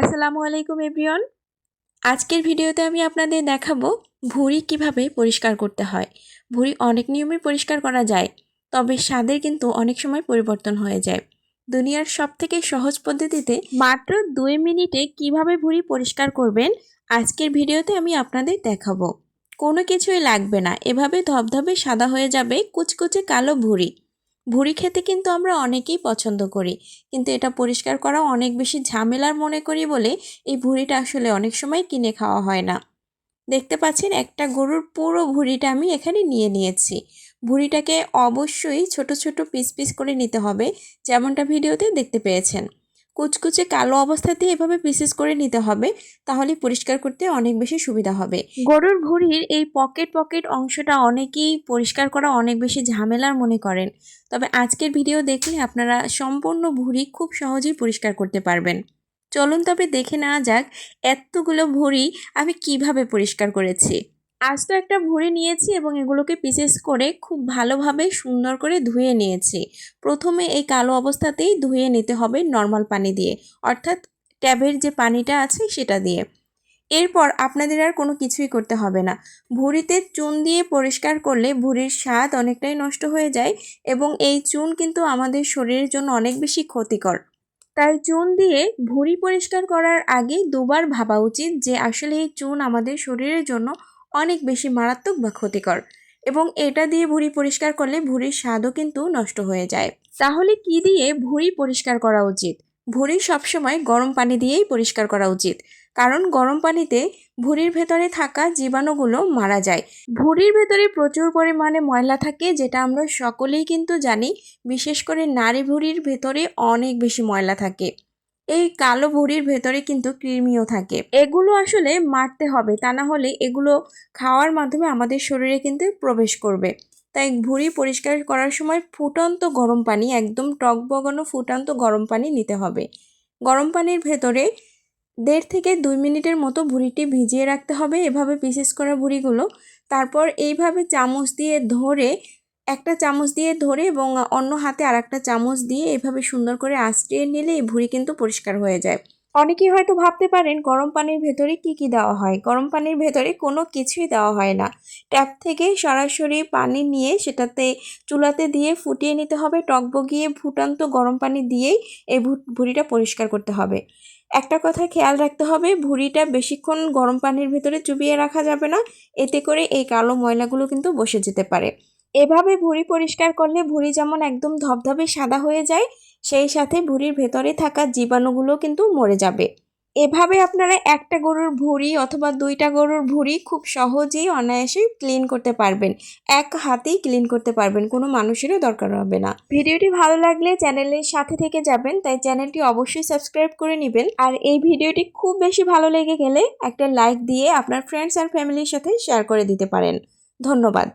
আসসালামু আলাইকুম, এভরিওয়ান। আজকের ভিডিওতে আমি আপনাদের দেখাবো ভুঁড়ি কীভাবে পরিষ্কার করতে হয়। ভুঁড়ি অনেক নিয়মে পরিষ্কার করা যায়, তবে স্বাদের কিন্তু অনেক সময় পরিবর্তন হয়ে যায়। দুনিয়ার সব থেকে সহজ পদ্ধতিতে মাত্র দুই মিনিটে কীভাবে ভুঁড়ি পরিষ্কার করবেন, আজকের ভিডিওতে আমি আপনাদের দেখাবো। কোনো কিছুই লাগবে না, এভাবে ধবধবে সাদা হয়ে যাবে কুচকুচে কালো ভুঁড়ি। ভুঁড়ি খেতে কিন্তু আমরা অনেকেই পছন্দ করি। কিন্তু এটা পরিষ্কার করা অনেক বেশি ঝামেলার মনে করি বলে এই ভুঁড়িটা আসলে অনেক সময় কিনে খাওয়া হয় না। দেখতে পাচ্ছেন একটা গরুর পুরো ভুঁড়িটা আমি এখানে নিয়ে নিয়েছি। ভুঁড়িটাকে অবশ্যই ছোট ছোট পিস পিস করে নিতে হবে, যেমনটা ভিডিওতে দেখতে পেয়েছেন। কুচকুচে কালো অবস্থাতেই এভাবে পিসেস করে নিতে হবে, তাহলে পরিষ্কার করতে অনেক বেশি সুবিধা হবে। গরুর ভুঁড়ির এই পকেট পকেট অংশটা অনেকেই পরিষ্কার করা অনেক বেশি ঝামেলার মনে করেন। তবে আজকের ভিডিও দেখলে আপনারা সম্পূর্ণ ভুঁড়ি খুব সহজেই পরিষ্কার করতে পারবেন। চলুন তবে দেখে নেওয়া যাক, এতগুলো ভুঁড়ি আমি কীভাবে পরিষ্কার করেছি। আজ তো একটা ভুঁড়ি নিয়েছি এবং এগুলোকে পিসেস করে খুব ভালোভাবে সুন্দর করে ধুয়ে নিয়েছি। প্রথমে এই কালো অবস্থাতেই ধুয়ে নিতে হবে নর্মাল পানি দিয়ে, অর্থাৎ ট্যাবের যে পানিটা আছে সেটা দিয়ে। এরপর আপনাদের আর কোনো কিছুই করতে হবে না। ভুঁড়িতে চুন দিয়ে পরিষ্কার করলে ভুঁড়ির স্বাদ অনেকটাই নষ্ট হয়ে যায় এবং এই চুন কিন্তু আমাদের শরীরের জন্য অনেক বেশি ক্ষতিকর। তাই চুন দিয়ে ভুঁড়ি পরিষ্কার করার আগে দুবার ভাবা উচিত যে আসলে এই চুন আমাদের শরীরের জন্য অনেক বেশি মারাত্মক বা ক্ষতিকর এবং এটা দিয়ে ভুঁড়ি পরিষ্কার করলে ভুঁড়ির স্বাদও কিন্তু নষ্ট হয়ে যায়। তাহলে কি দিয়ে ভুঁড়ি পরিষ্কার করা উচিত? ভুঁড়ি সবসময় গরম পানি দিয়েই পরিষ্কার করা উচিত। কারণ গরম পানিতে ভুঁড়ির ভেতরে থাকা জীবাণুগুলো মারা যায়। ভুঁড়ির ভেতরে প্রচুর পরিমাণে ময়লা থাকে যেটা আমরা সকলেই কিন্তু জানি। বিশেষ করে নারী ভুঁড়ির ভেতরে অনেক বেশি ময়লা থাকে। এই কালো ভুঁড়ির ভেতরে কিন্তু কৃমিও থাকে। এগুলো আসলে মারতে হবে, তা না হলে এগুলো খাওয়ার মাধ্যমে আমাদের শরীরে কিন্তু প্রবেশ করবে। তাই ভুঁড়ি পরিষ্কার করার সময় ফুটন্ত গরম পানি, একদম টক বগানো ফুটন্ত গরম পানি নিতে হবে। গরম পানির ভেতরে দেড় থেকে দুই মিনিটের মতো ভুঁড়িটি ভিজিয়ে রাখতে হবে। এভাবে পিসেস করা ভুঁড়িগুলো। তারপর এইভাবে চামচ দিয়ে ধরে একটা চামচ দিয়ে ধরে এবং অন্য হাতে আর একটা চামচ দিয়ে এভাবে সুন্দর করে আঁচড়িয়ে নিলে এই ভুঁড়ি কিন্তু পরিষ্কার হয়ে যায়। অনেকেই হয়তো ভাবতে পারেন, গরম পানির ভেতরে কি কি দেওয়া হয়? গরম পানির ভেতরে কোনো কিছুই দেওয়া হয় না। ট্যাপ থেকে সরাসরি পানি নিয়ে সেটাতে চুলাতে দিয়ে ফুটিয়ে নিতে হবে, টক বগিয়ে ফুটান্ত গরম পানি দিয়েই এই ভুঁড়িটা পরিষ্কার করতে হবে। একটা কথা খেয়াল রাখতে হবে, ভুঁড়িটা বেশিক্ষণ গরম পানির ভেতরে চুবিয়ে রাখা যাবে না, এতে করে এই কালো ময়লাগুলো কিন্তু বসে যেতে পারে। এভাবে ভুঁড়ি পরিষ্কার করলে ভুঁড়ি যেমন একদম ধবধবে সাদা হয়ে যায়, সেই সাথে ভুঁড়ির ভেতরে থাকা জীবাণুগুলো কিন্তু মরে যাবে। এভাবে আপনারা একটা গরুর ভুঁড়ি অথবা দুইটা গরুর ভুঁড়ি খুব সহজেই অনায়াসে ক্লিন করতে পারবেন। এক হাতেই ক্লিন করতে পারবেন, কোনো মানুষেরও দরকার হবে না। ভিডিওটি ভালো লাগলে চ্যানেলের সাথে থেকে যাবেন, তাই চ্যানেলটি অবশ্যই সাবস্ক্রাইব করে নেবেন। আর এই ভিডিওটি খুব বেশি ভালো লেগে গেলে একটা লাইক দিয়ে আপনার ফ্রেন্ডস আর ফ্যামিলির সাথে শেয়ার করে দিতে পারেন। ধন্যবাদ।